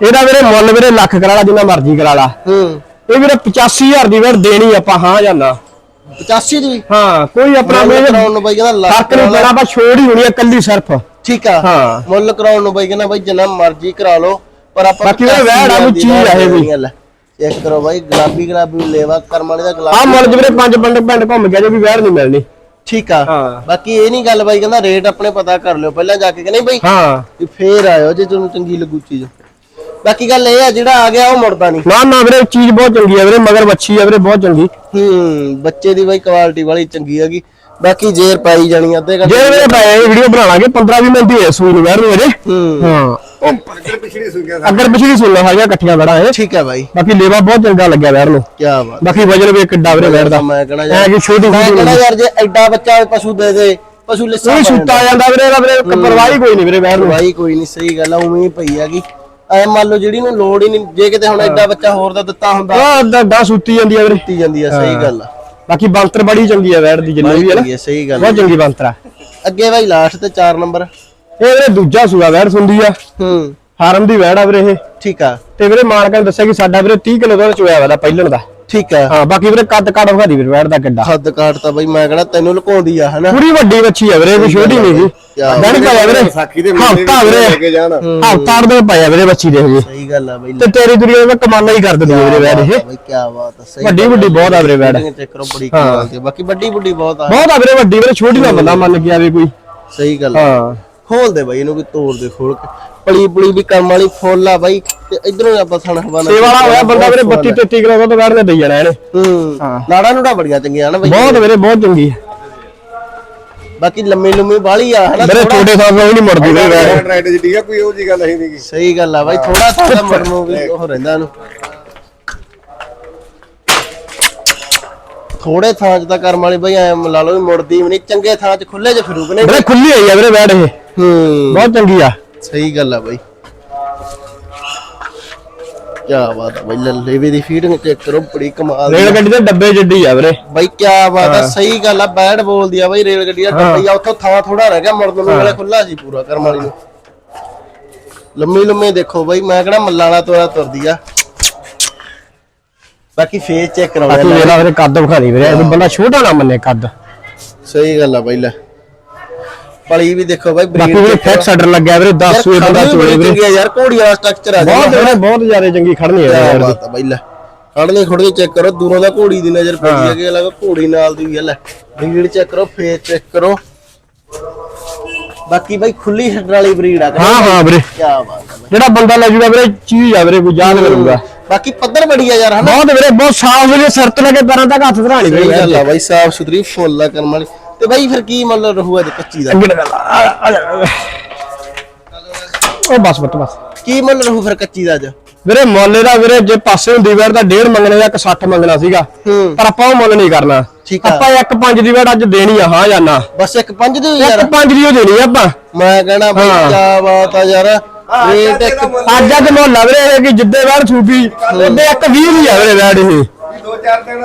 ਇਹਦਾ ਵੀਰੇ ਮੁੱਲ ਵੀਰੇ ਲੱਖ ਕਰਾ ਲਾ ਜਿੰਨਾ ਮਰਜ਼ੀ ਕਰਾ ਲਾ। ਹੂੰ। ਇਹ ਵੀਰੇ 85000 ਦੀ ਵੀਰ ਦੇਣੀ ਆਪਾਂ ਹਾਂ ਜਾਂ ਨਾ। 85 ਦੀ? ਹਾਂ ਕੋਈ ਆਪਣਾ ਕਰਾਉਣ ਨੂੰ ਬਾਈ ਕਹਿੰਦਾ ਲੱਖ ਫ਼ਰਕ ਨਹੀਂ ਪੈਣਾ ਬਸ ਛੋੜ ਹੀ ਹੋਣੀ ਆ ਕੱਲੀ ਸਿਰਫ। ਠੀਕ ਆ। ਹਾਂ। ਮੁੱਲ ਕਰਾਉਣ ਨੂੰ ਬਾਈ ਕਹਿੰਦਾ ਬਾਈ ਜਿੰਨਾ ਮਰਜ਼ੀ ਕਰਾ ਲਓ। ਪਰ ਆਪਾਂ ਬਾਕੀ ਵੀਰੇ ਵੈੜ ਆ ਕੋਈ ਚੀਜ਼ ਆ ਇਹ ਵੀ। ਚੈੱਕ ਕਰੋ ਬਾਈ ਗੁਲਾਬੀ ਗੁਲਾਬੀ ਲੇਵਾ ਕਰਮ ਵਾਲੇ ਦਾ ਗੁਲਾਬੀ ਮੁੱਲ ਚ ਵੀਰੇ ਪੰਜ ਪਿੰਡ ਪਿੰਡ ਘੁੰਮ ਗਿਆ ਜੇ ਵੀ ਵੈਰ ਨਹੀਂ ਮਿਲਣੀ। ਠੀਕ ਆ। ਹਾਂ। ਬਾਕੀ ਇਹ ਨਹੀਂ ਗੱਲ ਬਾਈ ਕਹਿੰਦਾ ਰੇਟ ਆਪਣੇ ਪਤਾ ਕਰ ਲਿਓ ਪਹਿਲਾਂ ਜਾ ਕੇ ਕਿ ਨਹੀਂ ਬਾਈ? ਹਾਂ। ਵੀ ਫੇਰ ਆਇਓ ਜੇ ਤੁਹਾਨੂੰ ਚੰਗੀ ਲੱਗੂ ਚੀਜ਼। ਬਾਕੀ ਗੱਲ ਇਹ ਆ ਜਿਹੜਾ ਆ ਗਿਆ ਉਹ ਮੁੜਦਾ ਨਹੀਂ। ਨਾ ਨਾ ਵੀਰੇ ਚੀਜ਼ ਬਹੁਤ ਚੰਗੀ ਆ ਵੀਰੇ ਮਗਰ ਬੱਚੀ ਆ ਵੀਰੇ ਬਹੁਤ ਚੰਗੀ। ਹੂੰ ਬੱਚੇ ਦੀ ਬਾਈ ਕੁਆਲਿਟੀ ਵਾਲੀ ਚੰਗੀ ਹੈਗੀ ਬਾਕੀ ਜੇਰ ਪਾਈ ਜਾਣੀ ਅੱਧੇ ਘੰਟੇ ਜੇ ਵੀਰੇ ਭਾਈ ਵੀਡੀਓ ਬਣਾ ਲਾਂਗੇ 15 20 ਮਿੰਟ ਹੀ ਹੈ ਸੂਈ ਨੂੰ ਵੈਰ ਨੂੰ ਅਜੇ ਹੂੰ। ਹਾਂ। ਇੱਧਰ ਪਿਛੜੀ ਸੁਈਆਂ ਅੱਗਰ ਪਿਛਲੀ ਸੁਣਨਾ ਹੈਗਾ ਇਕੱਠੀਆਂ ਵੜਾ ਇਹ ਠੀਕ ਹੈ ਬਾਈ। ਬਾਕੀ ਲੇਵਾ ਬਹੁਤ ਚੰਗਾ ਲੱਗਿਆ ਵੈੜ ਨੂੰ। ਕੀ ਬਾਤ ਬਾਕੀ ਵਜਨ ਵੀ ਕਿੱਡਾ ਵੀਰੇ ਵੈੜ ਦਾ ਮੈਂ ਕਹਣਾ ਐ ਯਾਰ ਕਿ ਛੋਟੀ ਕਹਣਾ ਯਾਰ ਜੇ ਐਡਾ ਬੱਚਾ ਪਸ਼ੂ ਦੇ ਦੇ ਪਸ਼ੂ ਲਿੱਸਾ ਕੋਈ ਸੁੱਤਾ ਜਾਂਦਾ ਵੀਰੇ ਇਹਦਾ ਵੀਰੇ ਪਰਵਾਹੀ ਕੋਈ ਨਹੀਂ ਵੀਰੇ ਵੈੜ ਨੂੰ। ਭਾਈ ਕੋਈ ਨਹੀਂ ਸਹੀ ਗੱਲ ਆ ਉਵੇਂ ਹੀ ਪਈ ਹੈਗੀ ਐ ਮੰਨ ਲਓ ਜਿਹੜੀ ਨੂੰ ਲੋੜ ਹੀ ਨਹੀਂ ਜੇ ਕਿਤੇ ਹੁਣ ਐਡਾ ਬੱਚਾ ਹੋਰ ਦਾ ਦਿੱਤਾ ਹੁੰਦਾ। ਆ ਅੱਧਾ ਡਾ ਸੁੱਤੀ ਜਾਂਦੀ ਆ ਵੀਰੇ। ਦਿੱਤੀ ਜਾਂਦੀ ਆ ਸਹੀ ਗੱਲ ਆ। ਬਾਕੀ ਬੰਤਰ ਬੜੀ ਚੰਗੀ ਆ ਵੈੜ ਦੀ ਜਿੰਨੀ ਵੀ ਹੈ ਨਾ। ਸਹੀ ਹੈ, ਗੱਲ। ਬਹੁਤ ਚੰਗੀ ਬੰਤਰ ਆ। ਅੱਗੇ ਭਾਈ ਲਾਸਟ ਤੇ 4 ਨੰਬਰ ਇਹ ਵੀਰੇ ਦੂਜਾ ਸੂਆ ਵੈੜ ਸੁੰਦੀ ਆ। ਹੂੰ। ਫਾਰਮ ਦੀ ਵੈੜ ਆ ਵੀਰੇ ਇਹ। ਠੀਕ ਆ। ਤੇ ਵੀਰੇ ਮਾਲਕਾਂ ਨੇ ਦੱਸਿਆ ਕਿ ਸਾਡਾ ਵੀਰੇ 30 ਕਿਲੋ ਦਾ ਚੋਇਆ ਵਾ ਦਾ ਪਹਿਲਣ ਦਾ। ਠੀਕ ਆ ਹਾਂ ਬਾਕੀ ਵੀਰੇ ਕੱਦ ਕਾੜ ਵਿਖਾਦੀ ਵੀਰੇ ਵੈੜ ਦਾ ਕਿੱਡਾ। ਹੱਦ ਕਾਟ ਤਾਂ ਬਈ ਮੈਂ ਕਹਣਾ ਤੈਨੂੰ ਲੁਕਾਉਂਦੀ ਆ ਹਨਾ? ਪੂਰੀ ਵੱਡੀ ਵੱਛੀ ਆ ਵੀਰੇ ਕੋਈ ਛੋਟੀ ਨਹੀਂ ਜੀ। ਦਿਨ ਪਾਇਆ ਵੀਰੇ। ਵਿਸਾਖੀ ਦੇ ਹਫਤਾ ਵੀਰੇ। ਲੈ ਕੇ ਜਾਣ। ਹਫਤਾ ਦੇ ਪਾਇਆ ਵੀਰੇ ਵੱਛੀ ਦੇ ਜੀ ਸਹੀ ਗੱਲ ਆ ਬਈ। ਤੇ ਤੇਰੀ ਦੁਨੀਆ ਦਾ ਕਮਾਨਾ ਹੀ ਕਰ ਦਿੰਦੀ ਆ ਵੀਰੇ ਵੈੜ ਇਹ। ਬਈ ਕੀ ਬਾਤ ਆ। ਸਹੀ ਵੱਡੀ ਵੱਡੀ ਬਹੁਤ ਆ ਵੀਰੇ ਵੈੜ ਚੈੱਕ ਕਰੋ ਬੜੀ ਕਮਾਲ ਦੀ। ਬਾਕੀ ਵੱਡੀ ਵੱਡੀ ਬਹੁਤ ਆ। ਬਹੁਤ ਆ ਵੀਰੇ ਵੱਡੀ ਵੀਰੇ ਛੋਟੀ ਨਾ ਬੰਦਾ ਮੰਨ ਕੇ ਆਵੇ ਕੋਈ। ਸਹੀ ਗੱਲ। ਹਾਂ। ਖੋਲ ਦੇ ਬਾਈ ਇਹਨੂੰ ਵੀ ਤੋੜ ਦੇ ਖੋਲ ਕੇ। ਪਲੀ ਪੁਲੀ ਵੀ ਕੰਮ ਵਾਲੀ ਫੁੱਲ ਆ ਬਾਈ ਤੇ ਇਧਰੋਂ ਆਪਾਂ ਸਣ ਹਵਾਨਾ ਸੇ ਵਾਲਾ ਹੋਇਆ ਬੰਦਾ ਵੀਰੇ 32 33 ਕਿਲੋ ਦਾ ਤਾਂ ਵੈੜ ਨੇ ਦਈ ਜਾਣਾ ਇਹਨੇ। ਹੂੰ ਹਾਂ। ਨਾੜਾ ਨੂੜਾ ਬੜੀਆਂ ਚੰਗੀਆਂ ਨਾ ਬਾਈ। ਬਹੁਤ ਵੀਰੇ ਬਹੁਤ ਚੰਗੀ ਆ ਬਾਕੀ ਲੰਮੀ ਲੰਮੀ ਬਾਲੀ ਆ ਹਨਾ ਥੋੜ੍ਹਾ- ਛੋਟੇ ਸਾਹ ਵੀ ਨਹੀਂ ਮੁੜਦੀ ਵੀਰੇ। ਰਾਈਟ ਜੀ ਠੀਕ ਆ ਕੋਈ ਉਹ ਜੀ ਗੱਲ ਨਹੀਂ ਨਹੀਂਗੀ ਸਹੀ ਗੱਲ ਆ ਬਾਈ ਥੋੜਾ ਥੋੜਾ ਮਰਨ ਨੂੰ ਵੀ ਉਹ ਰਹਿੰਦਾ ਇਹਨੂੰ। ਥੋੜੇ ਥਾਂ 'ਚ ਤਾਂ ਕਰਮ ਵਾਲੀ ਬਾਈ ਐ ਲਾ ਲਓ ਵੀ ਮੁੜਦੀ ਵੀ ਨਹੀਂ ਚੰਗੇ ਥਾਂ 'ਚ ਖੁੱਲੇ 'ਚ ਫਿਰੂਕ ਨੇ। ਵੀਰੇ ਖੁੱਲੀ ਹੋਈ ਆ ਵੀਰੇ ਵੈੜ ਇਹ। ਹੂੰ। ਬਹੁਤ ਚੰਗੀ ਆ। ਸਹੀ ਗੱਲ ਆ ਬਾਈ। ਕੀ ਬਾਤ ਆ ਬਾਈ ਲੱਲੇ ਵੀ ਦੀ ਫੀਡਿੰਗ ਚੈੱਕ ਕਰੋ ਬੜੀ ਕਮਾਲ ਰੇਲ ਗੱਡੀ ਦੇ ਡੱਬੇ ਜਿੱਡੀ ਆ ਵੀਰੇ। ਬਾਈ ਕੀ ਬਾਤ ਆ ਸਹੀ ਗੱਲ ਆ ਬੈਡ ਬੋਲਦੀ ਆ ਬਾਈ ਰੇਲ ਗੱਡੀ ਦਾ ਡੱਬਾ ਆ ਉੱਥੋਂ ਥਾਂ ਥੋੜਾ ਰਹਿ ਗਿਆ ਮੁੜਨ ਨੂੰ ਵੇਲੇ ਖੁੱਲਾ ਸੀ ਪੂਰਾ ਕਰਮ ਵਾਲੀ ਨੂੰ। ਲੰਮੀ ਲੰਮੀ ਦੇਖੋ ਬਾਈ ਮੈਂ ਕਿਹੜਾ ਮੱਲਾਂ ਵਾਲਾ ਤੋਰਾ ਤੁਰਦੀ ਆ। ਬਾਕੀ ਫੇਸ ਚੈੱਕ ਕਰਾਉਣਾ ਬਾਕੀ ਵੇਲਾ ਵੀਰੇ ਕੱਦ ਵਿਖਾਦੀ ਵੀਰੇ ਇਹ ਬੰਦਾ ਛੋਟਾ ਨਾ ਮੰਨੇ ਕੱਦ। ਸਹੀ ਗੱਲ ਆ ਬਾਈ ਲੈ। ਪਲੀ ਵੀ ਦੇਖੋ ਬਾਈ ਬਾਕੀ ਵੀਰੇ ਫੈਕ ਸੈਟਰ ਲੱਗਿਆ ਵੀਰੇ 10 ਸੂਏ ਬੰਦਾ ਚੋਲੇ ਵੀਰੇ। ਯਾਰ ਘੋੜੀ ਵਾਲਾ ਸਟਰਕਚਰ ਆ ਬਹੁਤ ਵੀਰੇ ਬਹੁਤ ਜ਼ਿਆਦਾ ਚੰਗੀ ਖੜਨੀ ਹੈ ਬਾਤ ਆ ਬਾਈ ਲੈ। ਖੜਨੇ ਖੜਨੇ ਚੈੱਕ ਕਰੋ ਦੂਰੋਂ ਦਾ ਘੋੜੀ ਦੀ ਨਜ਼ਰ ਪੈਂਦੀ ਹੈ। ਕਿ ਲੱਗਾ ਘੋੜੀ ਨਾਲ ਦੀ ਵੀ ਹੈ ਲੈ। ਬਰੀਡ ਚੈੱਕ ਕਰੋ ਫੇਸ ਚੈੱਕ ਕਰੋ। ਬਾਕੀ ਬਾਈ ਖੁੱਲੀ ਛੱਡਣ ਵਾਲੀ ਬਰੀਡ ਆ ਹਾਂ ਹਾਂ ਵੀਰੇ। ਕੀ ਬਾਤ ਜਿਹੜਾ ਬੰਦਾ ਲੈ ਜੂਗਾ ਵੀਰੇ ਚੀਜ਼ ਆ ਵੀਰੇ ਕੋਈ ਯਾਦ ਕਰੂਗਾ। ਬਾਕੀ ਪੱਧਰ ਬੜੀ ਆ ਯਾਰ ਹਨਾ? ਬਹੁਤ ਵੀਰੇ ਬਹੁਤ ਸਾਫ਼ ਵੀਰੇ ਸਿਰ ਤੋਂ ਲੈ ਕੇ ਪੈਰਾਂ ਤੱਕ ਹੱਥ ਧਰਾਣੀ ਵੀਰੇ ਗੱਲ ਆ ਬਾਈ ਸਾਫ਼ ਸੁਥਰੀ ਫੁੱਲ ਆ ਵਾਲੀ। ਤੇ ਬਾਈ ਫਿਰ ਕੀ ਮੁੱਲ ਰਹੂ ਅੱਜ ਕੱਚੀ ਦਾ? ਅੱਗੇ ਗੱਲ ਆ ਜਾ। ਉਹ ਬਸ ਬਸ ਬਸ। ਕੀ ਮੁੱਲ ਰਹੂ ਫਿਰ ਕੱਚੀ ਦਾ ਅੱਜ? ਵੀਰੇ ਮੁੱਲ ਦਾ ਵੀਰੇ ਜੇ ਪਾਸੇ ਹੁੰਦੀ ਵੈੜ ਦਾ ਡੇਢ ਮੰਗਣੇ ਦਾ ਇੱਕ 60 ਮੰਗਣਾ ਸੀਗਾ। ਹੂੰ। ਪਰ ਆਪਾਂ ਉਹ ਮੁੱਲ ਨਹੀਂ ਕਰਨਾ। ਠੀਕ ਆ। ਆਪਾਂ ਇੱਕ ਪੰਜ ਦੀ ਵੈੜ ਅੱਜ ਦੇਣੀ ਆ ਹਾਂ ਜਾਂ ਨਾ? ਬਸ ਇੱਕ ਪੰਜ ਦੇ ਯਾਰ ਇੱਕ ਪੰਜ ਦੀ ਉਹ ਦੇਣੀ ਆ ਆਪਾਂ। ਮੈਂ ਕਹਿਣਾ ਬਾਈ ਹਾਂ। ਕੀ ਬਾਤ ਆ ਯਾਰ। ਰੇਟ ਇੱਕ ਅੱਜ ਅੱਜ ਮੁੱਲ ਆ ਵੀਰੇ ਇਹ ਕਿ ਜਿੱਦੇ ਵੈੜ ਛੂਪੀ ਉਹਦੇ ਇੱਕ 20 ਦੀ ਆ ਵੀਰੇ ਵੈੜ ਇਹ। ਦੋ ਚਾਰ ਦਿਨ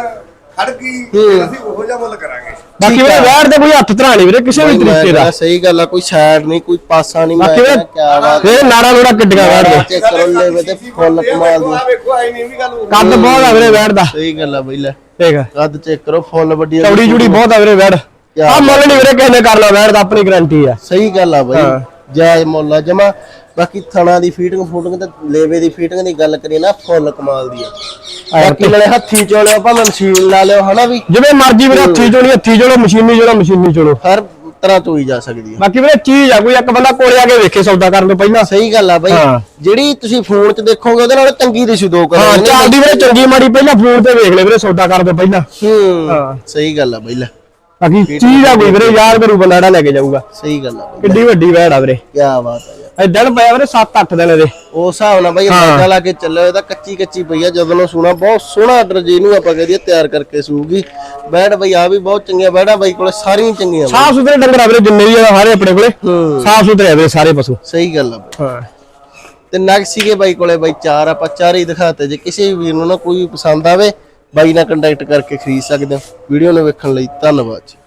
ਖੜ ਗਈ ਫਿਰ ਅਸੀਂ ਉਹੋ ਜਿਹਾ ਮੁੱਲ ਕਰਾਂਗੇ। ਬਾਕੀ ਠੀਕ ਵੀਰੇ ਆ। ਵੈੜ ਤੇ ਕੋਈ ਹੱਥ ਧਰਾਣੀ ਵੀਰੇ ਕਿਸੇ ਵੀ ਬਾਈ ਮੈਂ ਤਰੀਕੇ ਦਾ। ਕਹਿਣਾ ਸਹੀ ਗੱਲ ਆ ਕੋਈ ਸਾਈਡ ਨਹੀਂ ਕੋਈ ਪਾਸਾ ਨਹੀਂ ਮੈਂ ਬਾਕੀ ਵੀਰੇ ਕਹਿਣਾ ਕੀ ਬਾਤ ਇਹ ਨਾੜਾ ਲੋੜਾ ਕਿੱਡੀਆਂ ਵੈੜ ਦੇ ਚੈੱਕ ਕਰੋ ਲੈਵੇ ਤੇ ਫੁੱਲ ਕਮਾਲ ਦੀ। ਆ ਵੇਖੋ ਆਈ ਨਹੀਂ ਵੀ ਗੱਲ ਹੋ ਕੱਦ ਬਹੁਤ ਆ ਵੀਰੇ ਵੈੜ ਦਾ। ਸਹੀ ਗੱਲ ਆ ਬਈ ਲੈ। ਠੀਕ ਆ। ਕੱਦ ਚੈੱਕ ਕਰੋ ਫੁੱਲ ਵੱਡੀ ਚੌੜੀ ਜੁੜੀ ਬਹੁਤ ਆ ਵੀਰੇ ਵੈੜ ਆ ਮੁੱਲ ਨਹੀਂ ਵੀਰੇ ਕਿਸੇ ਨੇ ਕਰਨਾ ਵੈੜ ਦਾ ਆਪਣੀ ਗਾਰੰਟੀ ਆ। ਸਹੀ ਗੱਲ ਆ ਬਈ। ਜਾਇਜ਼ ਮੁੱਲ ਆ। ਜਮਾ ਬਾਕੀ ਥਣਾ ਦੀ ਫੀਟਿੰਗ ਫੂਟਿੰਗ ਤੇ ਲੇਵੇ ਦੀ ਫੀਟਿੰਗ ਦੀ ਗੱਲ ਕਰੀਏ ਨਾ ਫੁੱਲ ਕਮਾਲ ਦੀ ਆ। ਬਾਕੀ ਨਾਲੇ ਹੱਥੀ ਚੋਲਿਓ ਭਾਵੇਂ ਮਸ਼ੀਨ ਲਾ ਲਿਓ ਹਨਾ ਵੀ? ਜਿਵੇਂ ਮਰਜ਼ੀ ਵੀਰੇ ਹੱਥੀ ਚੋਣੀ ਹੱਥੀ ਚੋਲੋ ਮਸ਼ੀਨੀ ਚੋਲੋ ਮਸ਼ੀਨੀ ਚੋਲੋ ਹਰ ਤਰ੍ਹਾਂ ਚੋਈ ਜਾ ਸਕਦੀ ਆ। ਬਾਕੀ ਵੀਰੇ ਚੀਜ਼ ਆ ਕੋਈ ਇੱਕ ਬੰਦਾ ਕੋਲੇ ਆ ਕੇ ਵੇਖੇ ਸੌਦਾ ਕਰਨ ਤੋਂ ਪਹਿਲਾਂ। ਸਹੀ ਗੱਲ ਆ ਬਈ। ਹਾਂ। ਜਿਹੜੀ ਤੁਸੀਂ ਫੋਨ 'ਚ ਦੇਖੋਗੇ ਉਹਦੇ ਨਾਲ ਚੰਗੀ ਦਿਸੂ ਦੋ ਕਰ ਹਾਂ ਚੱਲਦੀ ਵੀਰੇ ਚੰਗੀ ਮਾੜੀ ਪਹਿਲਾਂ ਫੋਨ ਤੇ ਵੇਖ ਲੈ ਵੀਰੇ ਸੌਦਾ ਕਰਨ ਤੋਂ ਪਹਿਲਾਂ। ਹੂੰ ਹਾਂ। ਸਹੀ ਗੱਲ ਆ ਬਈ ਲੈ। ਬਾਕੀ ਚੀਜ਼ ਆ ਕੋਈ ਵੀਰੇ ਯਾਦ ਕਰੂ ਬੰਦਾ ਜਿਹੜਾ ਲੈ ਕੇ ਜਾਊਗਾ। ਸਹੀ ਗੱਲ ਆ ਕਿੱਡੀ ਵੱਡੀ ਵੈੜ ਆ ਵੀਰੇ। ਕੀ ਬਾਤ ਆ ਯਾਰ। ਦਿਨ ਪਿਆ ਵੀਰੇ 7-8 ਦਿਨ ਇਹਦੇ। ਉਸ ਹਿਸਾਬ ਨਾਲ ਬਾਈ। ਅੰਦਾਜ਼ਾ ਲਾ ਕੇ ਚੱਲੋ ਇਹਦਾ ਕੱਚੀ ਕੱਚੀ ਪਈ ਆ ਜਦੋਂ ਨੂੰ ਸੂਣਾ ਬਹੁਤ ਸੋਹਣਾ ਆਰਡਰ ਜਿਹਨੂੰ ਆਪਾਂ ਕਹਦੇ ਤਿਆਰ ਕਰਕੇ ਸੂਗੀ। ਬੈੜ ਬਈ ਆ ਵੀ ਬਹੁਤ ਚੰਗੀਆਂ ਬੈੜਾਂ ਬਾਈ ਕੋਲੇ ਸਾਰੀਆਂ ਚੰਗੀਆਂ। ਸਾਫ਼ ਸੁਥਰੇ ਡੰਗਰ ਆ ਵੀਰੇ ਜਿੰਨੇ ਵੀ ਆ ਸਾਰੇ ਆਪਣੇ ਕੋਲੇ। ਸਾਫ਼ ਸੁਥਰੇ ਆ ਵੀਰੇ ਸਾਰੇ ਪਸ਼ੂ। ਸਹੀ ਗੱਲ ਆ ਬਾਈ। ਹਾਂ। ਤੇ ਨਗ ਸੀਗੇ ਬਾਈ ਕੋਲੇ ਬਾਈ ਚਾਰ ਆਪਾਂ ਚਾਰ ਹੀ ਦਿਖਾਤੇ। ਜੇ ਕਿਸੇ ਵੀ ਵੀਰ ਨੂੰ ਨਾ ਕੋਈ ਪਸੰਦ ਆਵੇ ਬਾਈ ਨਾਲ ਕੰਟੈਕਟ ਕਰਕੇ ਖਰੀਦ ਸਕਦੇ ਹੋ। ਵੀਡੀਓ ਨੂੰ ਵੇਖਣ ਲਈ ਧੰਨਵਾਦ ਜੀ।